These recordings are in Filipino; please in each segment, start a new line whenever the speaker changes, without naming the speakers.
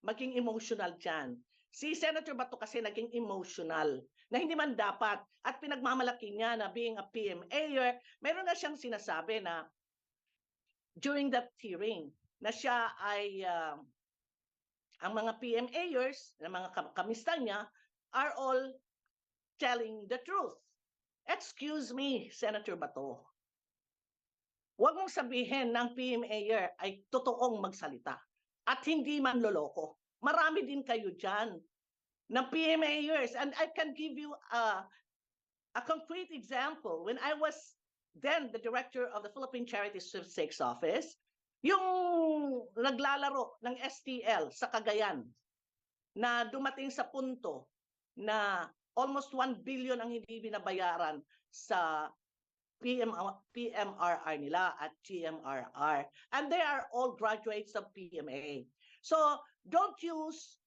maging emotional dyan. Si Senator Bato kasi naging emotional na hindi man dapat at pinagmamalaki niya na being a PMA, meron na siyang sinasabi na during that hearing na siya ay ah, ang mga PMAers, na mga kam- kamista niya, are all telling the truth. Excuse me, Senator Bato. Huwag mong sabihin ng PMAer ay totoong magsalita at hindi man loloko. Marami din kayo dyan ng PMAers. And I can give you a, a concrete example. When I was then the director of the Philippine Charity Sweepstakes Office, yung naglalaro ng STL sa Cagayan na dumating sa punto na almost 1 billion ang hindi binabayaran sa PM, PMRR nila at GMRR. And they are all graduates of PMA. So don't use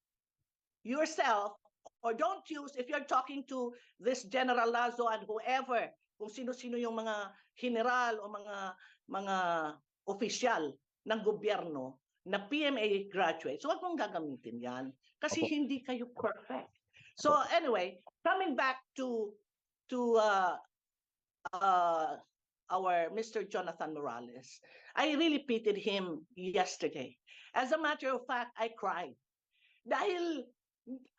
yourself or don't use, if you're talking to this General Lazo and whoever, kung sino-sino yung mga general o mga mga opisyal ng gobyerno na PMA graduates, huwag mong gagamitin yan kasi
Opo.
hindi kayo perfect. So anyway, coming back to to uh, uh, our Mr. Jonathan Morales, I really pitied him yesterday. As a matter of fact, I cried. Dahil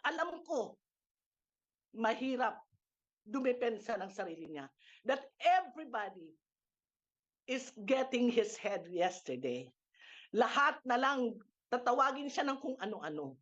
alam ko, mahirap dumepensa ng sarili niya. That everybody is getting his head yesterday. Lahat na lang tatawagin siya ng kung ano-ano.